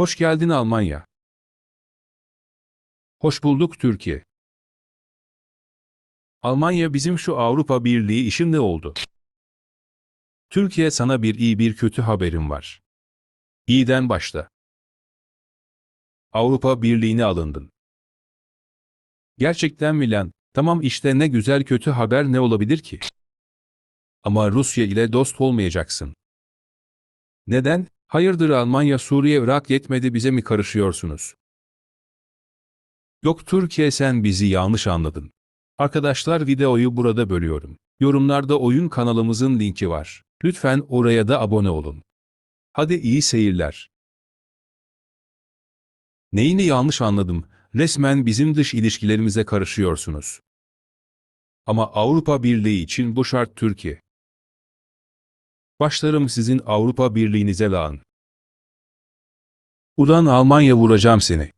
Hoş geldin Almanya. Hoş bulduk Türkiye. Almanya bizim şu Avrupa Birliği işin ne oldu? Türkiye sana bir iyi bir kötü haberim var. İyiden başla. Avrupa Birliği'ne alındın. Gerçekten mi lan? Tamam işte ne güzel kötü haber ne olabilir ki? Ama Rusya ile dost olmayacaksın. Neden? Hayırdır Almanya, Suriye, Irak yetmedi bize mi karışıyorsunuz? Yok Türkiye sen bizi yanlış anladın. Arkadaşlar videoyu burada bölüyorum. Yorumlarda oyun kanalımızın linki var. Lütfen oraya da abone olun. Hadi iyi seyirler. Neyini yanlış anladım? Resmen bizim dış ilişkilerimize karışıyorsunuz. Ama Avrupa Birliği için bu şart Türkiye. Başlarım sizin Avrupa Birliğinize lan. Ulan Almanya vuracağım seni.